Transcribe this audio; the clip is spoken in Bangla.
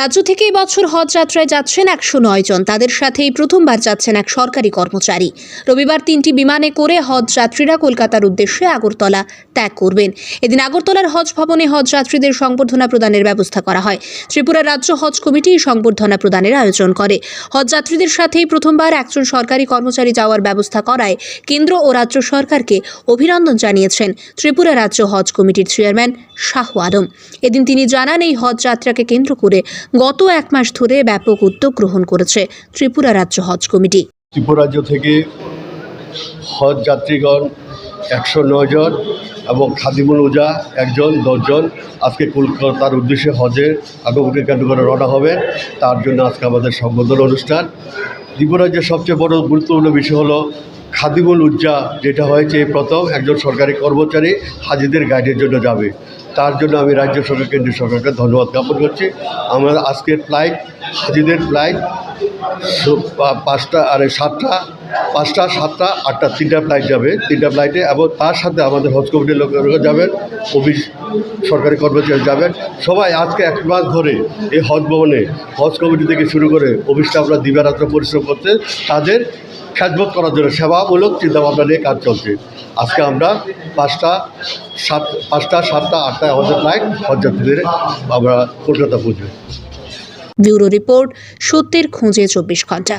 রাজ্য থেকে এবছর হজ যাত্রায় যাচ্ছেন একশো নয় জন। তাদের সাথেই প্রথমবার যাচ্ছেন এক সরকারি কর্মচারী। রবিবার তিনটি বিমানে করে হজ যাত্রীরা কলকাতার উদ্দেশ্যে আগরতলা ত্যাগ করবেন। এদিন আগরতলার হজ ভবনে হজ যাত্রীদের সংবর্ধনা প্রদানের ব্যবস্থা করা হয়। ত্রিপুরা রাজ্য হজ কমিটি সংবর্ধনা প্রদানের আয়োজন করে। হজ যাত্রীদের সাথেই প্রথমবার একজন সরকারি কর্মচারী যাওয়ার ব্যবস্থা করায় কেন্দ্র ও রাজ্য সরকারকে অভিনন্দন জানিয়েছেন ত্রিপুরা রাজ্য হজ কমিটির চেয়ারম্যান শাহ আলম এদিন তিনি জানান, এই হজ যাত্রাকে কেন্দ্র করে গত এক মাস ধরে ব্যাপক উদ্যোগ গ্রহণ করেছে ত্রিপুরা রাজ্য হজ কমিটি। ত্রিপুরা রাজ্য থেকে হজ যাত্রীগণ একশো নয় জন এবং খাদিমুল উজা একজন দশজন আজকে কলকাতার উদ্দেশ্যে হজের আগমনকে কেন্দ্র করে রওনা হবে। তার জন্য আজকে আমাদের সম্বোধন অনুষ্ঠান। ত্রিপুরাজ্যের সবচেয়ে বড় গুরুত্বপূর্ণ বিষয় হলো খাদিমুল উজ্জা যেটা হয়েছে প্রথম একজন সরকারি কর্মচারী হাজিদের গাইডের জন্য যাবে। তার জন্য আমি রাজ্য সরকার, কেন্দ্রীয় সরকারকে ধন্যবাদ জ্ঞাপন করছি। আমরা আজকের ফ্লাইট হাজিদের ফ্লাইট পাঁচটা, আরে সাতটা, পাঁচটা, সাতটা, আটটা, তিনটা ফ্লাইট যাবে। তিনটা ফ্লাইটে এবং তার সাথে আমাদের হজ কমিটির লোকেরা যাবেন। অফিস সরকারি কর্মচারী যাবেন। সবাই আজকে এক মাস ধরে এই হজ ভবনে, হজ কমিটি থেকে শুরু করে স্টাফরা দিবারাত্র পরিশ্রম করতে, তাদের খ্যাতবোধ করার জন্য সেবামূলক চিন্তাভাবনা নিয়ে কাজ চলছে। আজকে আমরা পাঁচটা, সাত, পাঁচটা, সাতটা আটটায় আমাদের ফ্লাইট হজযাত্রীদের আমরা কলকাতা পৌঁছবে ব্যুরো রিপোর্ট সত্যের খোঁজে চব্বিশ ঘণ্টা।